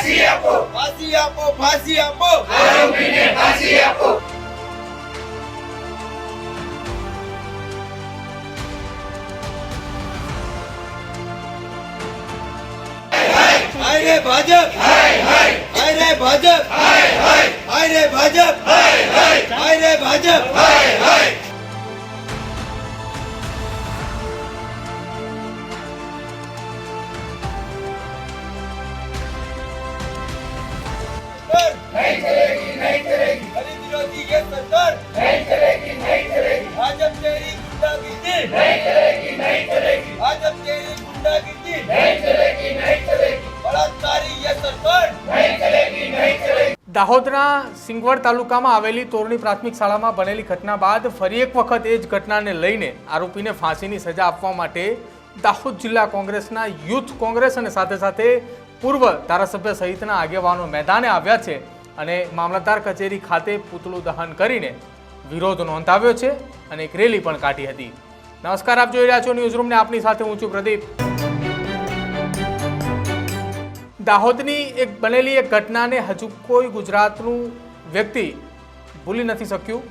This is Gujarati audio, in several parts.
ફાંસી આપો ફાંસી આપો ફાંસી આપો આરોપીને ફાંસી આપો હાય રે ભાજપ હાય રે ભાજપ હાય રે ભાજપ હાય રે ભાજપ દાહોદના સિંગવડ તાલુકામાં આવેલી તોરણી પ્રાથમિક શાળામાં બનેલી ઘટના બાદ ફરી એક વખત એ જ ઘટનાને લઈને આરોપીને ફાંસીની સજા આપવા માટે દાહોદ જિલ્લા કોંગ્રેસના યુથ કોંગ્રેસ અને સાથે સાથે પૂર્વ ધારાસભ્ય સહિતના આગેવાનો મેદાને આવ્યા છે અને મામલતદાર કચેરી ખાતે પૂતળું દહન કરીને વિરોધ નોંધાવ્યો છે અને એક રેલી પણ કાઢી હતી. નમસ્કાર, આપ જોઈ રહ્યા છો ન્યૂઝરૂમને આપની સાથે હું છું પ્રદીપ. દાહોદની એક બનેલી એક ઘટનાને હજુ કોઈ ગુજરાતનું વ્યક્તિ ભૂલી નથી શક્યું.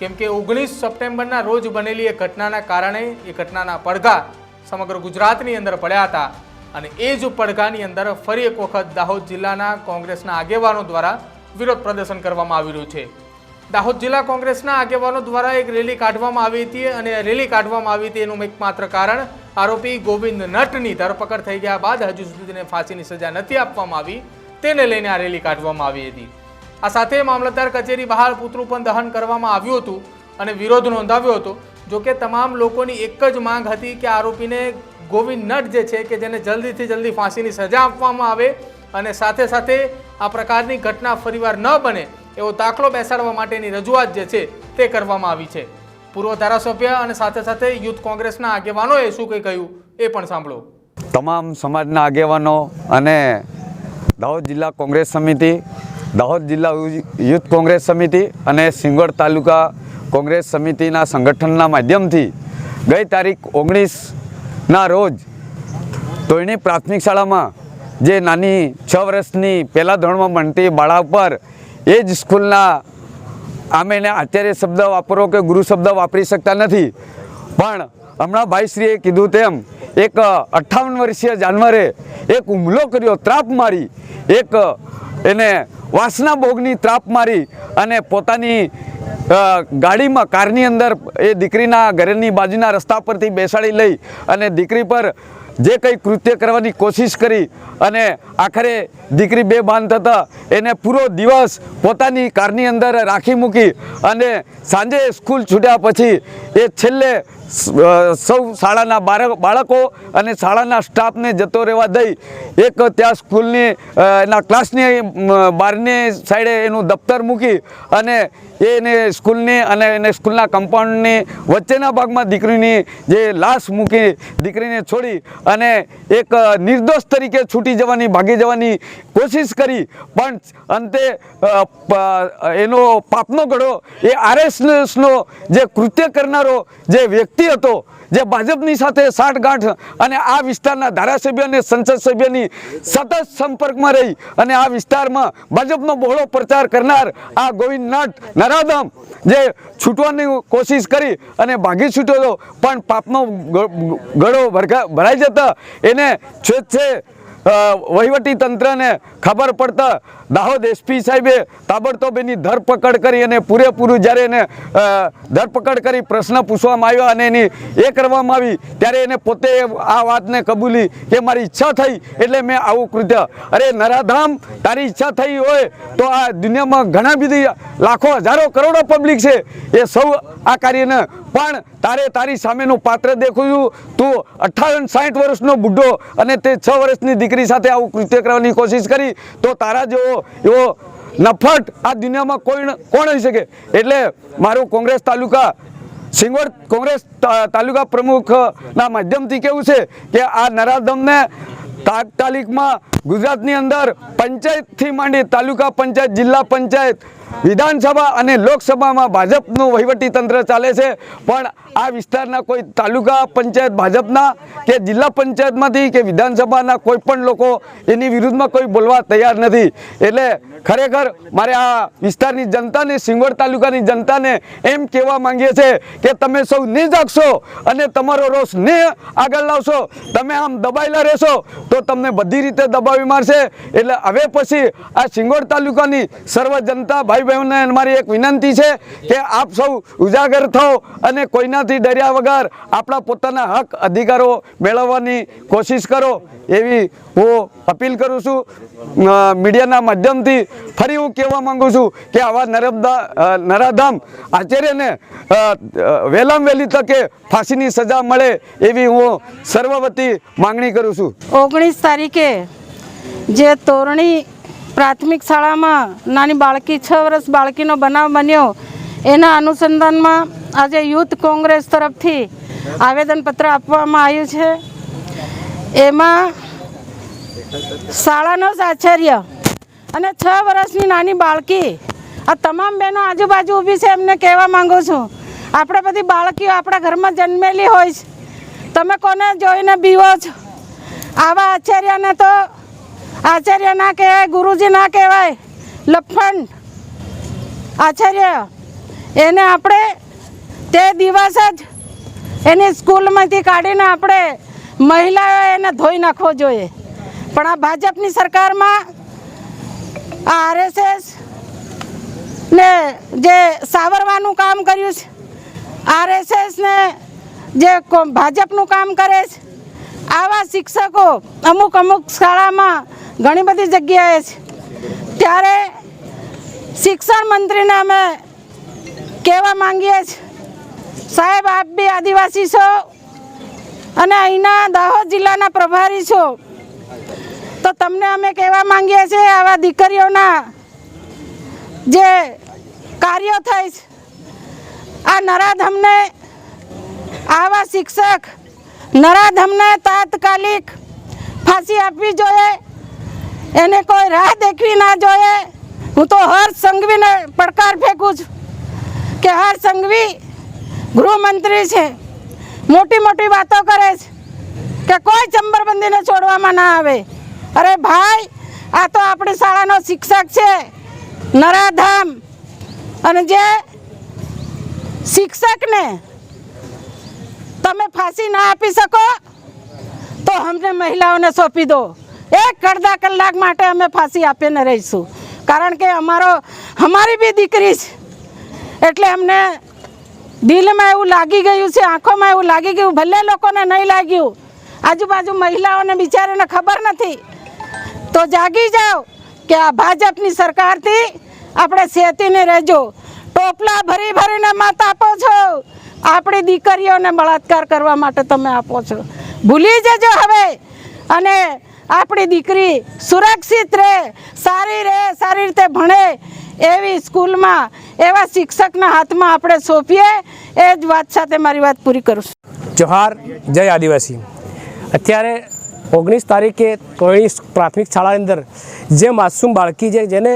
કેમ કે ઓગણીસ સપ્ટેમ્બરના રોજ બનેલી એક ઘટનાના કારણે એ ઘટનાના પડઘા સમગ્ર ગુજરાતની અંદર પડ્યા હતા અને એ જ પડઘાની અંદર ફરી એક વખત દાહોદ જિલ્લાના કોંગ્રેસના આગેવાનો દ્વારા વિરોધ પ્રદર્શન કરવામાં આવી રહ્યું છે. દાહોદ જિલ્લા કોંગ્રેસના આગેવાનો દ્વારા એક રેલી કાઢવામાં આવી હતી અને રેલી કાઢવામાં આવી હતી એનું એકમાત્ર કારણ આરોપી ગોવિંદ નટની ધરપકડ થઈ ગયા બાદ હજુ સુધી તેને ફાંસીની સજા નથી આપવામાં આવી. તેને લઈને આ રેલી કાઢવામાં આવી હતી. આ સાથે મામલતદાર કચેરી બહાર પુતળું પણ દહન કરવામાં આવ્યું હતું અને વિરોધ નોંધાવ્યો હતો. જો કે તમામ લોકોની એક જ માંગ હતી કે આરોપીને ગોવિંદ નટ જે છે કે જેને જલ્દીથી જલ્દી ફાંસીની સજા આપવામાં આવે અને સાથે સાથે આ પ્રકારની ઘટના ફરીવાર ન બને એવો દાખલો બેસાડવા માટેની રજૂઆત જે છે તે કરવામાં આવી છે. પૂર્વ ધારાસભ્ય અને સાથે સાથે યુથ કોંગ્રેસના આગેવાનોએ શું કંઈ કહ્યું એ પણ સાંભળો. તમામ સમાજના આગેવાનો અને દાહોદ જિલ્લા કોંગ્રેસ સમિતિ, દાહોદ જિલ્લા યુથ કોંગ્રેસ સમિતિ અને સિંગવડ તાલુકા કોંગ્રેસ સમિતિના સંગઠનના માધ્યમથી ગઈ તારીખ ઓગણીસના રોજ તોયણી પ્રાથમિક શાળામાં જે નાની છ વર્ષની પહેલા ધોરણમાં ભણતી બાળા ઉપર એ જ સ્કૂલના આમે એને અત્યારે શબ્દ વાપરો કે ગુરુ શબ્દ વાપરી શકતા નથી. પણ હમણાં ભાઈશ્રીએ કીધું તેમ એક અઠ્ઠાવન વર્ષીય જાનવરે એક હુમલો કર્યો, ત્રાપ મારી, એક એને વાસના ભોગની ત્રાપ મારી અને પોતાની ગાડીમાં, કારની અંદર એ દીકરીના ઘરેની બાજુના રસ્તા પરથી બેસાડી લઈ અને દીકરી પર જે કંઈ કૃત્ય કરવાની કોશિશ કરી અને આખરે દીકરી બે બાંધ થતા એને પૂરો દિવસ પોતાની કારની અંદર રાખી મૂકી અને સાંજે સ્કૂલ છૂટ્યા પછી એ છેલ્લે સ- શાળાના બાળક અને શાળાના સ્ટાફને જતો રહેવા દઈ એક ત્યાં સ્કૂલની એના ક્લાસની બહારની સાઈડે એનું દફતર મૂકી અને એને સ્કૂલની અને એને સ્કૂલના કમ્પાઉન્ડની વચ્ચેના ભાગમાં દીકરીની જે લાશ મૂકી દીકરીને છોડી અને એક નિર્દોષ તરીકે છૂટી જવાની, ભાગી જવાની કોશિશ કરી. પણ અંતે એનો પાપનો ગળો એ આરએસનો જે કૃત્ય કરનારો જે વ્યક્તિ હતો જે ભાજપની સાથે સાઠગાંઠ અને આ વિસ્તારના ધારાસભ્ય અને સંસદ સભ્યની સતત સંપર્કમાં રહી અને આ વિસ્તારમાં ભાજપનો બહોળો પ્રચાર કરનાર આ ગોવિંદ નટ નરાધમ જે છૂટવાની કોશિશ કરી અને ભાગી છૂટ્યો પણ પાપનો ગળો ભરાઈ જતા એને છે વહીવટી તંત્રને ખબર પડતા દાહોદ એસપી સાહેબે તાબડતોબ એની ધરપકડ કરી અને પૂરેપૂરું જ્યારે એને ધરપકડ કરી પ્રશ્ન પૂછવામાં આવ્યા અને એની એ કરવામાં આવી, ત્યારે એને પોતે આ વાતને કબૂલી કે મારી ઈચ્છા થઈ એટલે મેં આવું કૃત્ય. અરે નરાધામ, તારી ઈચ્છા થઈ હોય તો આ દુનિયામાં ઘણા બધી લાખો હજારો કરોડો પબ્લિક છે. એ સૌ આ કાર્યને. પણ તારે તારી સામેનું પાત્ર દેખું. તું અઠ્ઠાવન સાઠ વર્ષનો બુઢો અને તે છ વર્ષની દીકરી સાથે આવું કૃત્ય કરવાની કોશિશ કરી, તો તારા જેવો એવો નફટ આ દુનિયામાં કોઈ કોણ હોઈ શકે? એટલે મારું કોંગ્રેસ તાલુકા સિંગવડ કોંગ્રેસ તાલુકા પ્રમુખના માધ્યમથી કેવું છે કે આ નરાધમને તાત્કાલિકમાં ગુજરાતની અંદર પંચાયતથી માંડી તાલુકા પંચાયત, જિલ્લા પંચાયત વિધાનસભા અને લોકસભામાં ભાજપનું વહીવટી તંત્ર ચાલે છે. પણ આ વિસ્તારના કોઈ તાલુકા પંચાયત ભાજપના કે જિલ્લા પંચાયતમાંથી કે વિધાનસભાના કોઈ પણ લોકો એની વિરુદ્ધમાં કોઈ બોલવા તૈયાર નથી. એટલે ખરેખર મારે આ વિસ્તારની જનતાને, સિંગોડ તાલુકાની જનતાને એમ કહેવા માંગીએ છીએ કે તમે સૌ ને જાગશો અને તમારો રોષ ને આગળ લાવશો. તમે આમ દબાયેલા રહેશો તો તમને બધી રીતે દબાવી મારશે. એટલે હવે પછી આ સિંગોડ તાલુકાની સર્વ જનતા ભાઈ બહેનોને મારી એક વિનંતી છે કે આપ સૌ ઉજાગર થો અને કોઈનાથી ડર્યા વગર આપણા પોતાના હક, અધિકારો મેળવવાની કોશિશ કરો એવી હું અપીલ કરું છું. મીડિયાના માધ્યમથી ફરી હું કહેવા માગું છું કે આવા નર્મદા નરાધામ આચાર્યને વહેલામ વહેલી તકે ફાંસીની સજા મળે એવી હું સર્વવતી માંગણી કરું છું. ઓગણીસ તારીખે જે તોરણી પ્રાથમિક શાળામાં નાની બાળકી, છ વર્ષ બાળકીનો બનાવ બન્યો. એના અનુસંધાનમાં આજે યુથ કોંગ્રેસ તરફથી આવેદનપત્ર આપવામાં આવ્યું છે. એમાં શાળાનો જ આચાર્ય અને છ વર્ષની નાની બાળકી. આ તમામ બહેનો આજુબાજુ ઊભી છે એમને કહેવા માંગુ છું. આપણે બધી બાળકીઓ આપણા ઘરમાં જન્મેલી હોય છે. તમે કોને જોઈને બીવો છો? આવા આચાર્યને તો આચાર્ય ના કહેવાય, ગુરુજી ના કહેવાય લફંડ આચાર્ય, એને આપણે તે દિવસ જ એની સ્કૂલમાંથી કાઢીને આપણે મહિલાઓએ એને ધોઈ નાખવો જોઈએ. પણ આ ભાજપની સરકારમાં આ આરએસએસ ને જે સાવરવાનું કામ કર્યું છે, આરએસએસ ને જે ભાજપનું કામ કરે છે, આવા શિક્ષકો અમુક અમુક શાળામાં ઘણી બધી જગ્યાએ છે ત્યારે શિક્ષણ મંત્રીને અમે કહેવા માંગીએ છીએ સાહેબ, આપ બી આદિવાસી છો અને અહીંના દાહોદ જિલ્લાના પ્રભારી છો. તો તમને અમે કહેવા માંગીએ છીએ, આવા દીકરીઓના જે કાર્યો થાય છે, આ નરાધમને, આવા શિક્ષક નરાધમને તાત્કાલિક ફાંસી આપવી જોઈએ. એને કોઈ રાહ દેખવી ના જોઈએ. હું તો હર્ષ સંઘવીને પડકાર ફેંકું છું કે હર્ષ સંઘવી ગૃહમંત્રી છે. મોટી મોટી વાતો કરે છે કે કોઈ ચંબરબંધીને છોડવામાં ના આવે. અરે ભાઈ, આ તો આપણી શાળાનો શિક્ષક છે. નરાધામ. અને જે શિક્ષકને તમે ફાંસી ના આપી શકો, તો અમને મહિલાઓને સોંપી દો. એક અડધા કલાક માટે અમે ફાંસી આપીને રહીશું. કારણ કે અમારો, અમારી બી દીકરી છે. એટલે અમને દિલમાં એવું લાગી ગયું છે, આંખોમાં એવું લાગી ગયું, ભલે લોકોને નહીં લાગ્યું. આજુબાજુ મહિલાઓને બિચારીને ખબર નથી. તો જાગી જાઓ કે આ ભાજપની સરકારથી આપણે સેતીને રહેજો. ટોપલા ભરી ભરીને મત આપો છો. આપણી દીકરીઓને બળાત્કાર કરવા માટે તમે આપો છો. ભૂલી જજો હવે. અને આપણી દીકરી સુરક્ષિત રહે, સારી રહે, સારી રીતે ભણે એવી સ્કૂલમાં, એવા શિક્ષકના હાથમાં આપણે સોંપીએ, એ જ વાત સાથે મારી વાત પૂરી કરું છું. જોહાર જય આદિવાસી. અત્યારે ઓગણીસ તારીખે તોરણી પ્રાથમિક શાળાની અંદર જે માસૂમ બાળકી છે, જેને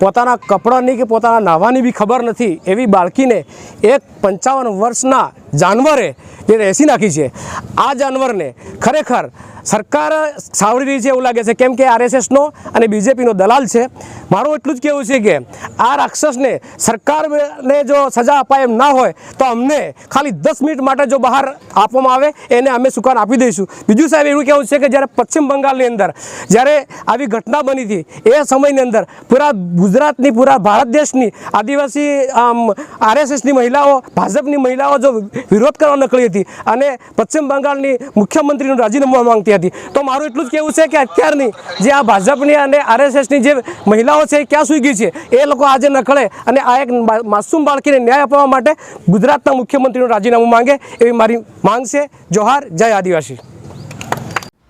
પોતાના કપડાની કે પોતાના નાહવાની બી ખબર નથી, એવી બાળકીને એક પંચાવન વર્ષના જાનવરે જે રેસી નાખી છે. આ જાનવરને ખરેખર સરકાર સાવરી રહી છે એવું લાગે છે. કેમ કે આરએસએસનો અને બીજેપીનો દલાલ છે. મારું એટલું જ કહેવું છે કે આ રાક્ષસને સરકારને જો સજા અપાય એમ ના હોય, તો અમને ખાલી દસ મિનિટ માટે જો બહાર આપવામાં આવે, એને અમે સુકાન આપી દઈશું. બીજું સાહેબ એવું કહેવું છે કે જ્યારે પશ્ચિમ બંગાળની અંદર જ્યારે આવી ઘટના બની હતી, એ સમયની અંદર પૂરા ગુજરાતની, પૂરા ભારત દેશની આદિવાસી, આમ, આરએસએસની મહિલાઓ, ભાજપની મહિલાઓ જો વિરોધ કરવા નીકળી હતી અને પશ્ચિમ બંગાળની મુખ્યમંત્રીનું રાજીનામું માંગતી હતી. તો મારું એટલું જ કહેવું છે કે અત્યારની જે આ ભાજપની અને આરએસએસની જે મહિલાઓ છે એ ક્યાં સુઈ ગઈ છે? એ લોકો આજે નકળે અને આ એક માસૂમ બાળકીને ન્યાય અપાવવા માટે ગુજરાતના મુખ્યમંત્રીનું રાજીનામું માંગે એવી મારી માંગ છે. જોહાર, જય આદિવાસી.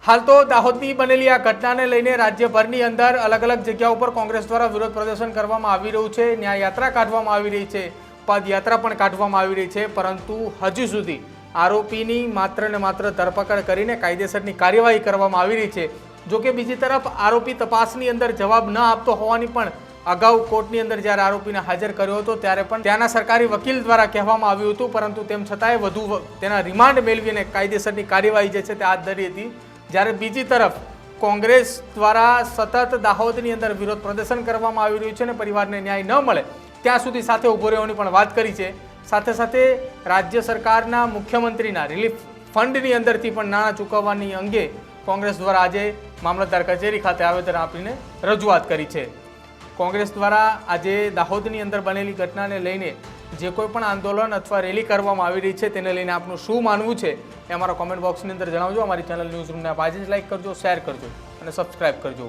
હાલ તો દાહોદની બનેલી આ ઘટનાને લઈને રાજ્યભરની અંદર અલગ અલગ જગ્યાઓ ઉપર કોંગ્રેસ દ્વારા વિરોધ પ્રદર્શન કરવામાં આવી રહ્યું છે. ન્યાય યાત્રા કાઢવામાં આવી રહી છે. પદયાત્રા પણ કાઢવામાં આવી રહી છે, પરંતુ હજુ સુધી આરોપીની માત્ર ને માત્ર ધરપકડ કરીને કાયદેસરની કાર્યવાહી કરવામાં આવી રહી છે. જો કે બીજી તરફ આરોપી તપાસની અંદર જવાબ ન આપતો હોવાની પણ અગાઉ કોર્ટની અંદર જ્યારે આરોપીને હાજર કર્યો હતો, ત્યારે પણ ત્યાંના સરકારી વકીલ દ્વારા કહેવામાં આવ્યું હતું, પરંતુ તેમ છતાંય વધુ તેના રિમાન્ડ મેળવીને કાયદેસરની કાર્યવાહી જે છે તે હાથ ધરી હતી. જ્યારે બીજી તરફ કોંગ્રેસ દ્વારા સતત દાહોદની અંદર વિરોધ પ્રદર્શન કરવામાં આવી રહ્યું છે અને પરિવારને ન્યાય ન મળે ત્યાં સુધી સાથે ઊભો રહેવાની પણ વાત કરી છે. સાથે સાથે રાજ્ય સરકારના મુખ્યમંત્રીના રિલીફ ફંડની અંદરથી પણ નાણાં ચૂકવવાની અંગે કોંગ્રેસ દ્વારા આજે મામલતદાર કચેરી ખાતે આવેદન આપીને રજૂઆત કરી છે. કોંગ્રેસ દ્વારા આજે દાહોદની અંદર બનેલી ઘટનાને લઈને જે કોઈ પણ આંદોલન અથવા રેલી કરવામાં આવી રહી છે તેને લઈને આપનું શું માનવું છે એ અમારા કોમેન્ટ બોક્સની અંદર જણાવજો. અમારી ચેનલ ન્યૂઝ રૂમને આજે જ લાઈક કરજો શેર કરજો અને સબસ્ક્રાઇબ કરજો.